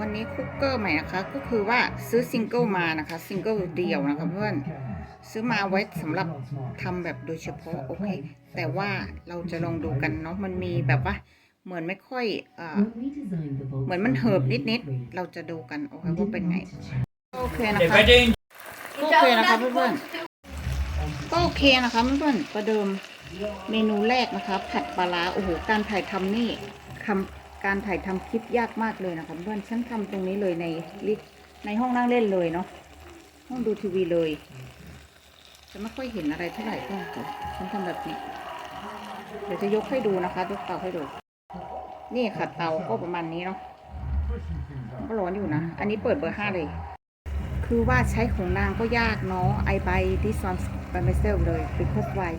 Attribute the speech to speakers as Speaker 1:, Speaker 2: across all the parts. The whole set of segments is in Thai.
Speaker 1: วันนี้คุกเกอร์ใหม่นะคะ ก็คือว่าซื้อซิงเกิลมานะคะซิงเกิลเดียวนะคะเพื่อนซื้อมาไว้สำหรับทำแบบโดยเฉพาะโอเค แต่ว่าเราจะลองดูกันเนาะมันมีแบบว่าเหมือนไม่ค่อยเอ่อเหมือนมันเหิบนิดๆเราจะดูกันโอเคว่าเป็นไงโอเคนะคะโอเคนะคะเพื่อนๆก็โอเคนะคะเพื่อนๆประเดิมเมนูแรกนะคะ ผัดปลาร้าโอ้โหการถ่ายทำนี่คำ การถ่ายทำคลิปยากมากเลยนะคะเพื่อนฉันทำตรงนี้เลยในลิในห้องนั่งเล่นเลยเนาะห้องดูทีวีเลย จะไม่ค่อยเห็นอะไรเท่าไหร่ก็ฉันทำแบบนี้ เดี๋ยวจะยกให้ดูนะคะยกเตาให้ดู นี่ค่ะเตาก็ประมาณนี้เนาะก็ร้อนอยู่นะ อันนี้เปิดเบอร์ห้าเลย คือว่าใช้ของนางก็ยากเนาะ I buy this one by myself เลย because why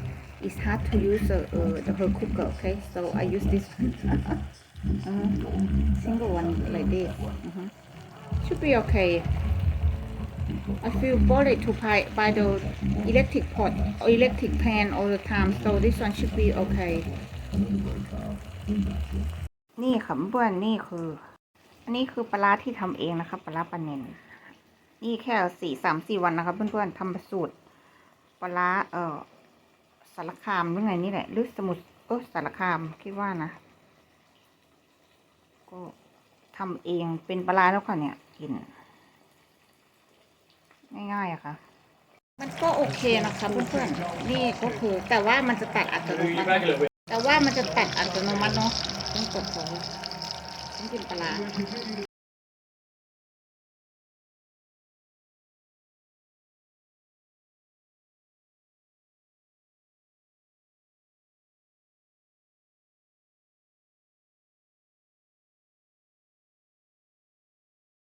Speaker 1: it's hard to use the uh, the her cooker okay so I use this uh, single one like this uh-huh. should be okay I feel bothered to buy, buy the electric pot or electric pan all the time so this one should be okay นี่ค่ะเพื่อนนี่คือ อันนี้คือปลาที่ทำเองนะคะปลาปลาเนนนี่แค่สี่สามสี่วันนะคะเพื่อนๆทำสูตรปลาเออสารคามหรือไงนี่แหละหรือสมุทรเออสารคามคิดว่านะ ก็ทำเองเป็นปลาแล้วค่ะเนี่ยกิน ง่ายๆอะค่ะ มันก็โอเคนะคะเพื่อนๆนี่ก็คือแต่ว่ามันจะตัดอัตโนมัติแต่ว่ามันจะตัดอัตโนมัติเนาะต้องกดสองต้องกินปลาร้า